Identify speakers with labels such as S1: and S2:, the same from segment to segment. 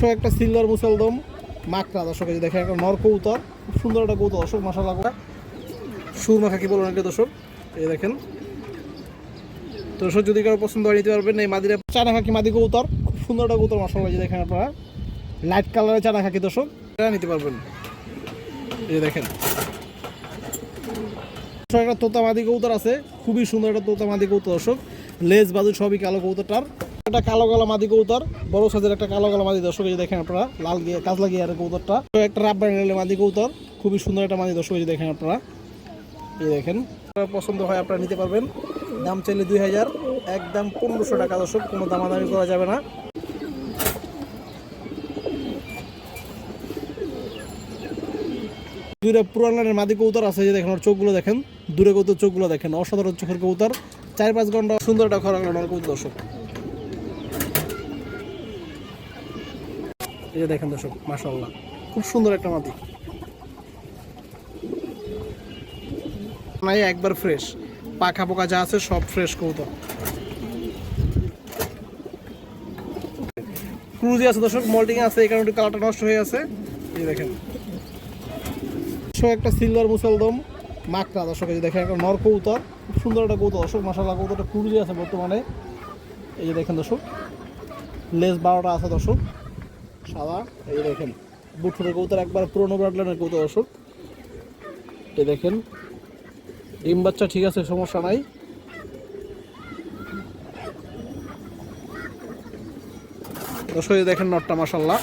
S1: দর্শক একটা সিলভার মুসলদম। মাকড়া দর্শক, এই দেখেন, একটা নর কৌতর খুব সুন্দর একটা কৌতর দর্শক মাসা লাগবে সুরমা খাকি বলুন একটা দর্শক? এই দেখেন। দর্শক, যদি কারও পছন্দ হয়, নিতে পারবেন। এই মাদিরা চানা খাকি মাদি কৌতর খুব সুন্দর একটা কৌতর মাসা লাগে দেখেন আপনারা। লাইট কালারের চানা খাকি দর্শক। এটা নিতে পারবেন। এই দেখেন। একটা তোতা মাদি কৌতর আছে। খুবই সুন্দর একটা তোতা মাদি কৌতর দর্শক। লেজ বাজু সবই কালো কৌতরটার একটা কালো কালো মাদি কৌতর বড় সাইজের একটা কালো কালো মাদি দর্শক দেখেন আপনারা, লাল গিয়ে, কাজলা গিয়ে আর কৌতরটা একটা রাব্বার নিলে মাদি কৌতর খুবই সুন্দর একটা মাদি দর্শক দেখেন আপনারা। এই দেখেন পছন্দ হয় আপনারা নিতে পারবেন। দাম চাইলে দুই হাজার, একদম পনেরোশো টাকা দর্শক, কোনো দামাদামি করা যাবে না। দূরে পুরানের মাদি কৌতর আছে যে দেখেন ওর চোখগুলো দেখেন। দূরে কৌতর চোখগুলো দেখেন, অসাধারণ চোখের কৌতর চার পাঁচ ঘণ্টা সুন্দর একটা খরা গেল কৌতর দর্শক। এই যে দেখেন দর্শক মাশাল্লাহ খুব সুন্দর একটা মাদি নাই একবার ফ্রেশ পাখা পোকা যা আছে সব ফ্রেশ কৌতর ক্রুজি আছে দর্শক মল্টিং আছে, এই কারণে একটু কালারটা নষ্ট হয়ে আছে এই দেখেন। একটা সিলভার মুসলদম মাকড়া দর্শক, এই যে দেখেন, একটা নর কৌতর খুব সুন্দর একটা কৌতর দর্শক মাসাল্লাহ কৌতরটা ক্রুজি আছে বর্তমানে। এই যে দেখেন দর্শক লেস বারোটা আছে দর্শক। সাদা এই দেখেন বুটফুটের কৌতর একবার পুরোনো ব্রাডলাইনের কৌতর দর্শক এই দেখেন, ডিম বাচ্চা ঠিক আছে, সমস্যা নাই। দর্শক দেখেন নটটা মাসাল্লাহ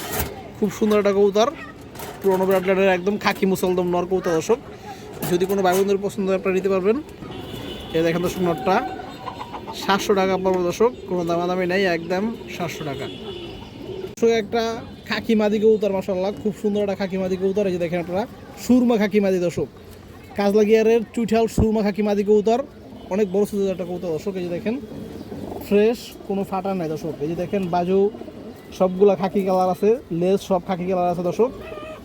S1: খুব সুন্দর একটা কৌতার পুরোনো ব্রাডলাইনের একদম খাকি মুসলদম নর কৌতা দর্শক যদি কোনো ভাই বোনদের পছন্দ আপনারা নিতে পারবেন। এই দেখেন দর্শক, নটটা। সাতশো টাকা পড়বে দর্শক, কোনো দামাদামি নেই, একদম সাতশো টাকা। একটা খাকি মাদি কৌতার মাসাল্লাহ খুব সুন্দর একটা খাকি মাদি কৌতার এই যে দেখেন আপনারা, সুরমা খাকি মাদি, দর্শক। কাজলা গিয়ারের চুইঠাল সুরমা খাকি মাদি কৌতার অনেক বড় সুন্দর একটা কৌতার দর্শক, এই যে দেখেন ফ্রেশ কোনো ফাটা নাই, দর্শক। এই যে দেখেন, বাজু, সবগুলা খাকি কালার আছে লেজ সব খাকি কালার আছে, দর্শক।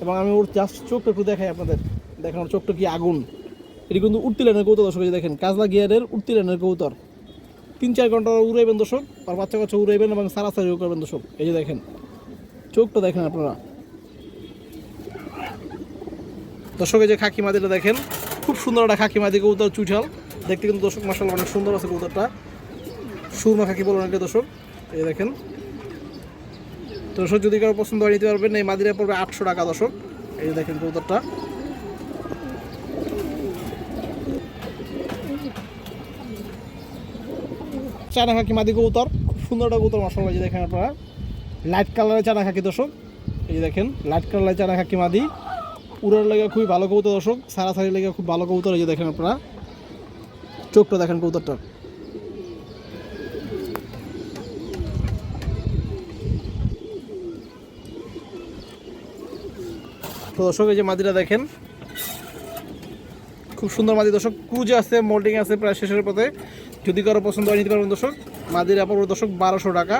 S1: এবং আমি ওর জাস্ট চোখটা একটু দেখাই আপনাদের, দেখেন ওর চোখটা কি আগুন। এটি কিন্তু উঠতি লাইনের কৌতর দর্শক দেখেন, কাজলা গিয়ারের উঠতি লাইনের কৌতর তিন চার ঘণ্টা উড়াইবেন, দর্শক, আর বাচ্চা কাচ্চা উড়াইবেন এবং সারা সারাসারিও করবেন, দর্শক, এই যে দেখেন। চোখটা দেখেন আপনারা। দর্শক, এই যে খাকি মাদিটা দেখেন, খুব সুন্দর একটা খাকি মাদি কৌতর চুইঠাল। দেখতে কিন্তু দর্শক মাসাল অনেক সুন্দর আছে কৌতরটা সুরমা খাকি বলুন একটা দর্শক, এই দেখেন। দর্শক, যদি কারও পছন্দ হয়, নিতে পারবেন। এই মাদিরা পড়বে আটশো টাকা দর্শক। এই দেখেন কৌতরটা চানা খাকি মাদি কৌতর খুব সুন্দর একটা কৌতর মশলা দেখেন আপনারা। লাইট কালারের চানা খাকি দর্শক। এই যে দেখেন লাইট কালারের চানা খাকি মাদি। উড়ার লেগে খুবই ভালো কৌতর দর্শক। সারাসারি লেগে খুব ভালো কৌতর এই যে দেখেন আপনারা। চোখটা দেখেন কৌতরটার তো দর্শক, এই যে মাদিটা দেখেন। খুব সুন্দর মাদি দর্শক। ক্রুজে আছে মোল্ডিং আছে, প্রায় শেষের পথে। যদি কারও পছন্দ হয়, নিতে পারবেন দর্শক। মাদির অপর দর্শক, বারোশো টাকা।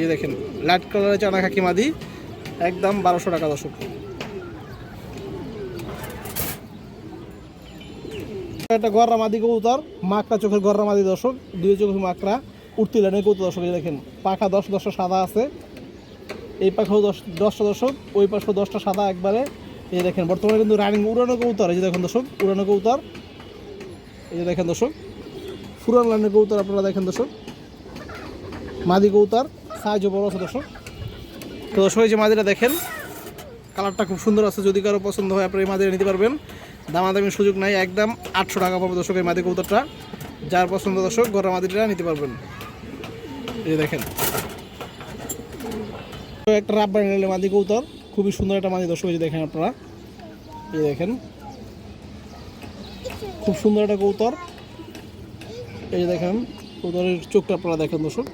S1: এই দেখেন, লাইট কালারের চানা খাকি মাদি একদম বারোশো টাকা দর্শক। একটা গররা মাদি কবুতর, মাকড়া চোখের গররা মাদি দর্শক, দুই চোখের মাকড়া, উঠতি লাইনের কবুতর দর্শক, এই দেখেন, পাখা দশ, দশটা সাদা আছে। এই পাখাও দশ, দশটা দর্শক, ওই পাশেও দশটা সাদা একবারে। এই দেখেন, বর্তমানে কিন্তু রানিং উড়ানো কবুতর, এই যে দেখেন দর্শক, উড়ানো কবুতর। এই যে দেখেন দর্শক, ফুরান লাইনের কবুতর আপনারা দেখেন দর্শক। মাদি কবুতর সাহায্য বড় আছে দর্শক। তো দর্শক, এই যে মাদিরা দেখেন, কালারটা খুব সুন্দর আছে। যদি কারও পছন্দ হয়, আপনারা এই মাদিরা নিতে পারবেন। দামাদামির সুযোগ নাই, একদম আটশো টাকা পাবে দর্শক এই মাদি কবুতরটা। যার পছন্দ দর্শক গরম মাদিটা নিতে পারবেন। এই দেখেন। একটা রাব্বার নিলে মাদি কৌতর খুবই সুন্দর একটা মাদি দর্শক, এই দেখেন আপনারা। এই দেখেন। খুব সুন্দর একটা কৌতর এই দেখেন কৌতরের চোখটা আপনারা দেখেন দর্শক।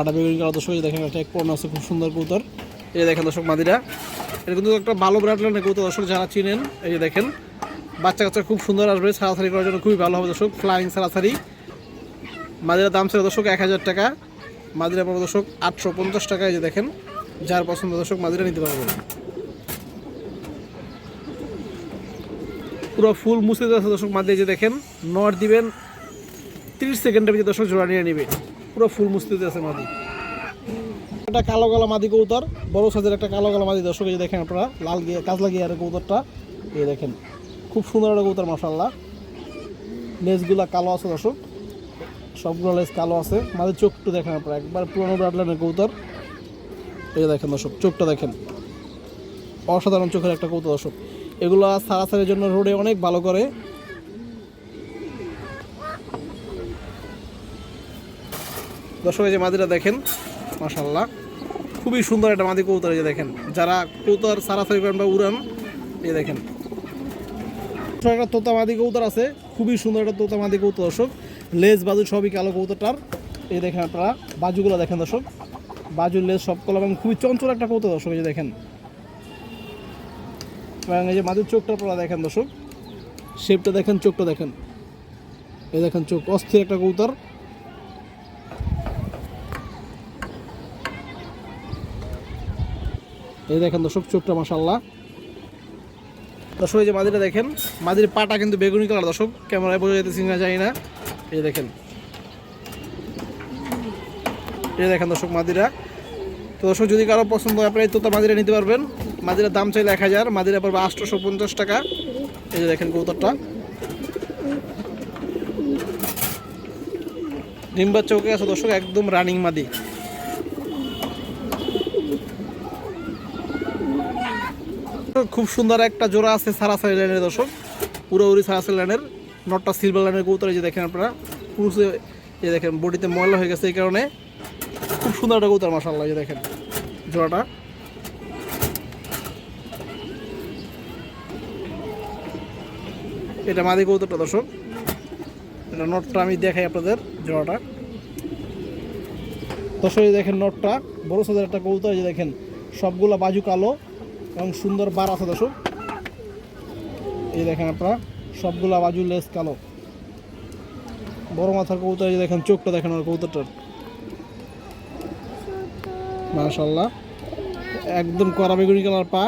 S1: পাটা বেগুনি কালার দর্শক দেখেন একটা এক পর্ণ আছে, খুব সুন্দর কৌতর এই দেখেন দর্শক মাদিরা, এটা কিন্তু একটা ভালো ব্র্যান্ডের কৌতর দর্শক যারা চিনেন, এই যে দেখেন, বাচ্চা কাচ্চা খুব সুন্দর আসবে সারাসারি করার জন্য খুবই ভালো হবে দর্শক ফ্লাইং সারাসারি মাদিরা দাম ছিল দর্শক এক হাজার টাকা, মাদিরা পড়বে দর্শক আটশো পঞ্চাশ টাকা, এই যে দেখেন, যার পছন্দ দর্শক মাদিরা নিতে পারবেন পুরো ফুল মুছে যাচ্ছে দর্শক মাঝে যে দেখেন, নট দিবেন, তিরিশ সেকেন্ডের ভিতরে দর্শক জোড়া নিয়ে নেবে। পুরো ফুল মুছতে আছে মাদি। একটা কালো কালো মাদি কৌতার বড় সাইজের একটা কালো কালো মাদি দর্শক দেখেন আপনারা, লাল গিয়ে, কাজলা গিয়ে আর কৌতারটা এই দেখেন, খুব সুন্দর একটা কৌতার মাসাল্লাহ লেজগুলা কালো আছে দর্শক, সবগুলো লেজ কালো আছে। মাঝে চোখটু দেখেন আপনারা, একবার পুরোনো ব্রাডলাইনের কৌতার এই দেখেন দর্শক, চোখটা দেখেন। অসাধারণ চোখের একটা কৌতুক দর্শক। এগুলো সারাসারির জন্য রোডে অনেক ভালো করে দর্শক যে মাদিরা দেখেন মাশাল্লাহ খুবই সুন্দর একটা মাদি কৌতার যে দেখেন। যারা কৌতার সারাসারি করেন বা উড়ান, এই দেখেন। একটা তোতা মাদি কৌতার আছে। খুবই সুন্দর একটা তোতা মাদি কৌতার দর্শক। লেজ, বাজু সবই কালো কৌতারটার এই দেখেন আপনারা, বাজুগুলো দেখেন, দর্শক। বাজুর লেজ সব কলা এবং খুবই চঞ্চল একটা কৌতার দর্শক, এই যে দেখেন। এবং এই যে মাদুর চোখটা পড়া দেখেন, দর্শক। শেপটা দেখেন, চোখটা দেখেন। এই দেখেন, চোখ অস্থির একটা কৌতার এই দেখেন দর্শক, চোখটা মাসাল্লাহ দর্শক, এই যে মাদিটা দেখেন, মাদির পাটা কিন্তু বেগুনি কালার, দর্শক, ক্যামেরায় বোঝা যেতে না যায় না। এই দেখেন। এই দেখেন দর্শক, মাদিরা। তো দর্শক, যদি কারও পছন্দ হয়, আপনারা এই তোতা মাদিরা নিতে পারবেন। মাদিরার দাম চাইলে এক হাজার, মাদিরা পড়বে আটশোশো পঞ্চাশ টাকা। এই যে দেখেন কৌতরটা ডিম্বার চৌকে আছে দর্শক, একদম রানিং মাদি। খুব সুন্দর একটা জোড়া আছে সারাসারি লাইনের দর্শক। পুরোপুরি সারাসারি লাইনের নটটা সিলভার লাইনের কৌতরে যে দেখেন আপনারা। পুরুষে যে দেখেন, বডিতে ময়লা হয়ে গেছে এই কারণে। খুব সুন্দর একটা কৌতর মাসাল্লাহ যে দেখেন জোড়াটা। এটা মাদি কৌতরটা দর্শক। এটা নটটা আমি দেখাই আপনাদের জোড়াটা। দর্শক দেখেন নটটা বড় সাইজের একটা এই যে দেখেন, সবগুলো বাজু কালো। এবং সুন্দর বার আছে দর্শক। এই দেখেন আপনারা, সবগুলা বাজু লেস কালো। বড় মাথার কৌতর এই দেখেন, চোখটা দেখেন আর কৌতরটার মাশাল্লাহ একদম কড়া বেগুনি কালার পা।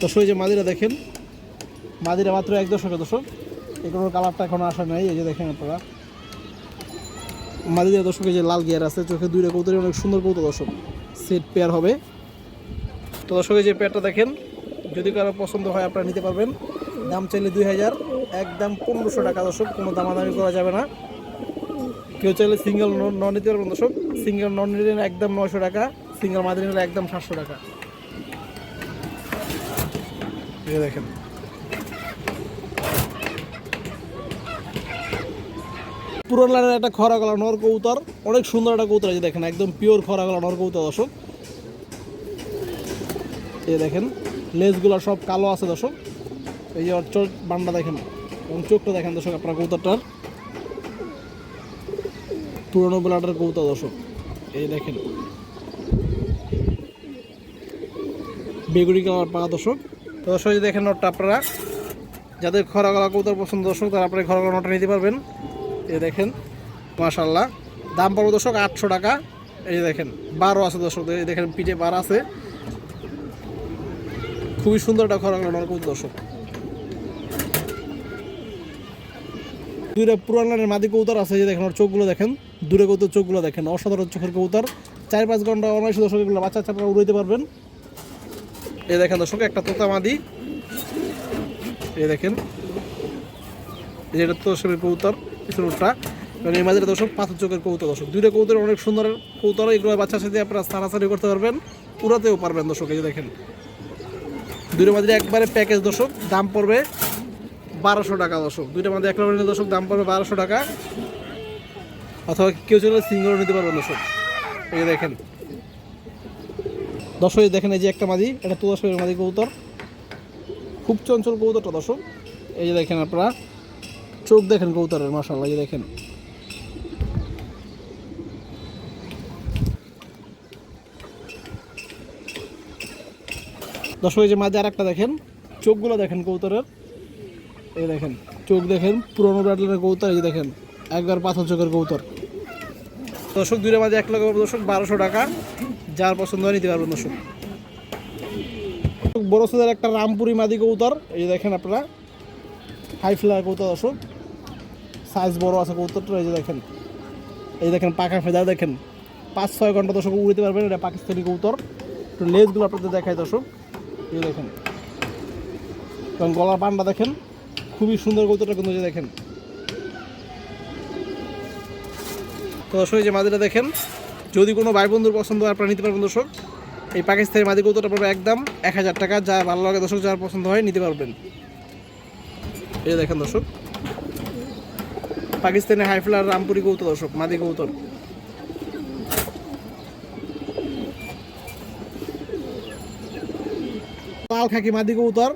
S1: দর্শক এই যে মাদিরা দেখেন, মাদিরা মাত্র এক দশকের দর্শক। এগুলোর কালারটা এখনও আসা নাই, এই যে দেখেন আপনারা। মাদিরা দর্শকের যে লাল গিয়ার আছে, চোখে দুইটা কৌতরি অনেক সুন্দর কৌতো দর্শক। সেট পেয়ার হবে। তো দর্শক যে পেয়ারটা দেখেন, যদি কারও পছন্দ হয়, আপনারা নিতে পারবেন। দাম চাইলে দুই হাজার, একদম পনেরোশো টাকা দর্শক, কোনো দামাদামি করা যাবে না। কেউ চাইলে সিঙ্গেল নন নিতে পারবেন দর্শক। সিঙ্গেল নন নিলে একদম নয়শো টাকা সিঙ্গেল মাদি নিলে একদম সাতশো টাকা। দেখেন। পুরান লাইনের একটা খরা গলা নর কৌতর অনেক সুন্দর একটা কৌতর আছে দেখেন, একদম পিওর খরা গলা নর কৌতর দর্শক। এই দেখেন লেজগুলো সব কালো আছে দর্শক। এই যে চোখ বান্ডা দেখেন, এবং চোখটা দেখেন দর্শক আপনার কৌতরটার পুরনো বেলাটার কৌতা দর্শক, এই দেখেন। বেগুনি কালার পা দর্শক। তো দর্শক, এই যে দেখেন নোটটা আপনারা। যাদের খরা গলা কৌতার পছন্দ দর্শক, তারা আপনারা খরা গলা নোটটা নিতে পারবেন। এই দেখেন মাশাল্লাহ দাম পড়বে দর্শক আটশো টাকা। এই দেখেন, বারো আছে দর্শক, এই দেখেন পিঠে বার আছে। খুবই সুন্দর একটা খরা গলা নরকুত দর্শক। দুইটা পুরান লাইনের মাদি কৌতার আছে যে দেখেন ওর চোখগুলো দেখেন। দূরে কৌতার চোখগুলো দেখেন, অসাধারণ চোখের কৌতার চার পাঁচ ঘণ্টা অনায়াসে দর্শক এগুলো বাচ্চা চাপড়া উড়াইতে পারবেন। এই দেখেন দর্শক, একটা তোতা মাদি। এই দেখেন এটা তো দর্শকের কৌতার পিছনটা এবং এই মাঝে দর্শক পাথর চোখের কৌতার দর্শক। দুইটা কৌতার অনেক সুন্দর কৌতার এগুলো বাচ্চার সাথে আপনারা সারাসারি করতে পারবেন, উড়াতেও পারবেন দর্শক, এই দেখেন। দুইটা মাঝে একবারে প্যাকেজ দর্শক, দাম পড়বে বারোশো টাকা দর্শক। দুইটা মাঝে এক নম্বর দর্শক, দাম পড়বে বারোশো টাকা। অথবা কেউ চলে সিঙ্গল নিতে পারবেন দর্শক। এই দেখেন। দর্শক দেখেন এই যে একটা মাদি, এটা তো দর্শকের মাদি কৌতর খুব চঞ্চল কৌতরটা দর্শক। এই যে দেখেন আপনারা, চোখ দেখেন কৌতরের মাসাল্লাহ এই দেখেন। দর্শক যে মাঝে আর একটা দেখেন, চোখগুলো দেখেন কৌতরের এই দেখেন, চোখ দেখেন, পুরোনো ব্যাটলের কৌতর এই দেখেন, একবার পাথর চোখের কৌতর দর্শক দুইটা মাঝে এক লক্ষ দর্শক, বারোশো টাকা। যার পছন্দ হয় নিতে পারবেন দর্শক। বড় একটা রামপুরি মাদি কৌতর এই দেখেন আপনারা হাই ফ্লার কৌতর দর্শক। সাইজ বড় আছে কৌতরটা এই যে দেখেন। এই দেখেন, পাখা ফেদার দেখেন। পাঁচ ছয় ঘণ্টা দর্শক উড়িতে পারবেন, এটা পাকিস্তানি কৌতর একটু লেজগুলো আপনাদের দেখায় দর্শক। এই দেখেন। এবং গলার পান্ডা দেখেন, খুবই সুন্দর কৌতরটা কিন্তু দেখেন। তো দর্শক যে মাদিটা দেখেন, যদি কোনো ভাই বন্ধুর পছন্দ হয়, আপনারা নিতে পারবেন দর্শক। এই পাকিস্তানি মাদি কৌতরটা পড়বে একদম এক হাজার টাকা, যা ভালো লাগে দর্শক, যার পছন্দ হয় নিতে পারবেন। এই দেখেন দর্শক, পাকিস্তানি হাইফ্লার রামপুরি কৌতর দর্শক, মাদি কৌতর লাল খাকি মাদি কৌতর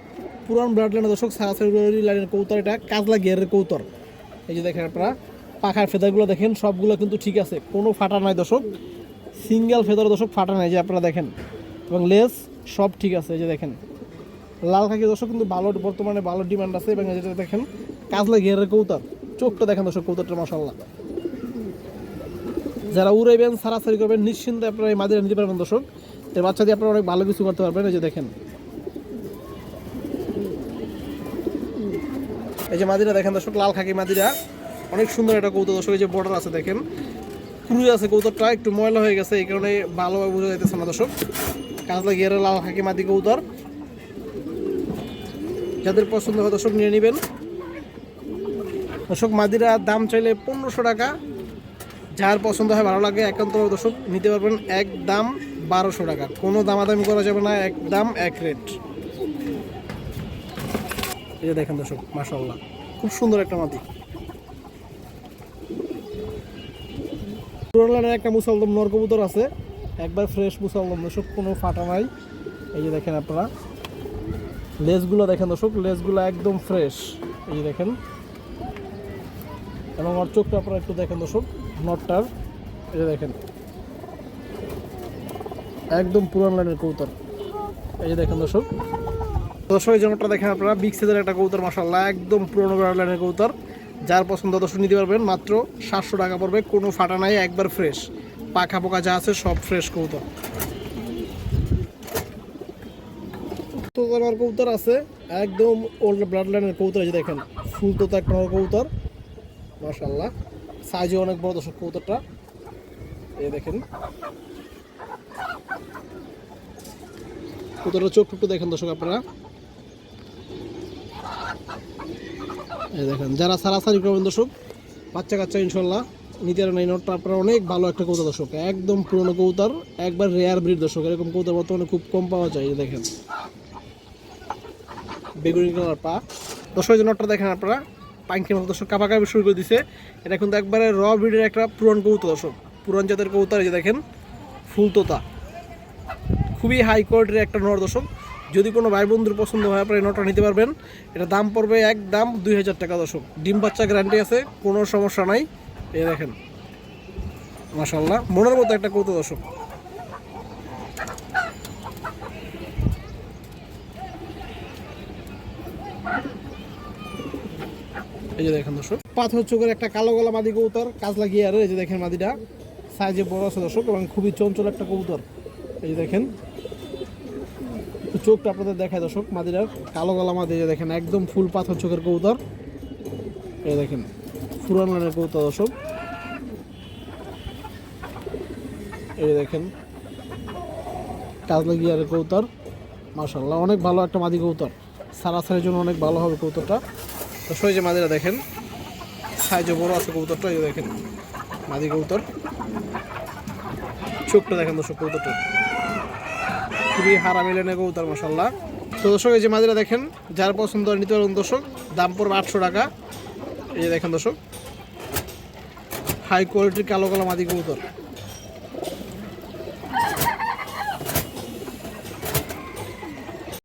S1: পুরান ব্লাড লাইনের দর্শক সারাসারি লাইনের কৌতর এটা কাজলা গিয়ারের কৌতর এই যে দেখেন আপনারা, পাখার ফেদারগুলো দেখেন, সবগুলো কিন্তু ঠিক আছে, কোনো ফাটা নাই দর্শক। সিঙ্গেল ফেদার দর্শক, ফাটা নাই যে আপনারা দেখেন। এবং লেস, সব ঠিক আছে, এই যে দেখেন। লাল খাকি দর্শক কিন্তু ভালো, বর্তমানে ভালো ডিমান্ড আছে, এবং যেটা দেখেন, কাজলা গিয়ারের কৌতর চোখটা দেখেন দর্শক কৌতরটা মশাল্লা যারা উড়াইবেন সারাসারি করবেন, নিশ্চিন্তে আপনারা এই মাদিরা নিতে পারবেন দর্শক। এর বাচ্চা দিয়ে আপনারা অনেক ভালো কিছু করতে পারবেন, এই যে দেখেন। এই যে মাদিরা দেখেন দর্শক, লাল খাকি মাদিরা। অনেক সুন্দর একটা কৌতুক দর্শক, এই যে বর্ডার আছে দেখেন। ক্রুই আছে কৌতরটা একটু ময়লা হয়ে গেছে, এই কারণে ভালোভাবে বোঝা যাইতেছে না দর্শক। কাজলা গিয়ারে লাল খাকি মাদি কৌতর যাদের পছন্দ হয় দর্শক, নিয়ে নেবেন। দর্শক, মাদিরা দাম চাইলে পনেরোশো টাকা। যার পছন্দ হয়, ভালো লাগে, একান্ত দর্শক, নিতে পারবেন এক দাম বারোশো টাকা। কোনো দামাদামি করা যাবে না এক দাম এক রেট। এই যে দেখেন দর্শক মাশাল্লাহ খুব সুন্দর একটা মাটি। পুরালানের একটা মুসলদম নরকবুতর আছে। একবার ফ্রেশ মুসলদম, দর্শক, কোনো ফাটা নাই। এই যে দেখেন আপনারা। লেসগুলো দেখেন দর্শক লেসগুলো একদম ফ্রেশ এই যে দেখেন। এবং ওর চোখটা আপনারা একটু দেখেন দর্শক, নটটার। এই যে দেখেন। একদম পুরান লাইনের কবুতর। এই যে দেখেন দর্শক। দর্শক, এই জন্যটা দেখেন আপনারা বিগ সাইজের একটা কৌতর মাসাল্লাহ একদম পুরোনো লাইনের কৌতর যার পছন্দ দর্শক নিতে পারবেন, মাত্র সাতশো টাকা পড়বে, কোনো ফাটা নাই, একবার ফ্রেশ পাখা পোকা যা আছে, সব ফ্রেশ কৌতর তো আমার কৌতর আছে, একদম ওল্ড ব্লাড লাইনের কৌতর এই যে দেখেন ফুল তো একটা কৌতর মাসাল্লাহ সাইজে অনেক বড় দর্শক কৌতরটা এই দেখেন। কৌতরটা চোখ টুকটু দেখেন দর্শক আপনারা। এই দেখেন, যারা সারাসারি করবেন দর্শক, বাচ্চা কাচ্চা ইনশাল্লাহ, নিতে পারেন এই নোটটা আপনারা অনেক ভালো একটা কৌতর দর্শক, একদম পুরনো কৌতার একবার রেয়ার ব্রিড দর্শক, এরকম কৌতর বর্তমানে খুব কম পাওয়া যায় দেখেন। বেগুনি কালার পা। দর্শক যে নোটটা দেখেন আপনারা পাঙ্কির মতো দর্শক কাপা কাপি শুরু করে দিছে। এটা কিন্তু একবারে র ব্রিডের একটা পুরন কৌতর দর্শক, পুরন জাতের কৌতার যে দেখেন, ফুলতোতা। খুবই হাই কোয়ালিটির একটা নর দর্শক। যদি কোনো ভাই বন্ধুর পছন্দ হয়, আপনারা নটটা নিতে পারবেন। এটা দাম পড়বে এক দাম দুই হাজার টাকা দর্শক ডিম বাচ্চা গ্যারান্টি আছে, কোনো সমস্যা নাই। এই দেখেন মাসাল্লাহ মনের মতো একটা কৌতো দর্শক। এই যে দেখেন দর্শক পাথর চোখের একটা কালো গলা মাদি কৌতর কাজ লাগিয়ে আর এই যে দেখেন মাদিটা। সাইজে বড় আছে দর্শক এবং খুবই চঞ্চল একটা কবুতর। এই যে দেখেন চোখটা আপনাদের দেখায় দর্শক, মাদিরার কালো গলা মাদি দেখেন, একদম ফুল পাথর চোখের কৌতর এই দেখেন, পুরান লাইনের কবুতর দর্শক। এই দেখেন, কাজলা গিয়ারের কৌতর মার্শাল্লাহ অনেক ভালো একটা মাদি কবুতর। সারাসারির জন্য অনেক ভালো হবে কবুতরটা। তো সই যে মাদিরা দেখেন, সাইজে বড় আছে কৌতরটা এই দেখেন, মাদি কৌতর চোখটা দেখেন দর্শক, কবুতরটা। খুবই হারা মিলেনে কবুতর মশাল্লাহ তো দর্শক, এই যে মাদিরা দেখেন, যার পছন্দ নিতে পারবেন দর্শক, দাম পড়বে আটশো টাকা। এই যে দেখেন দর্শক হাই কোয়ালিটির কালো কালো মাদি কবুতর।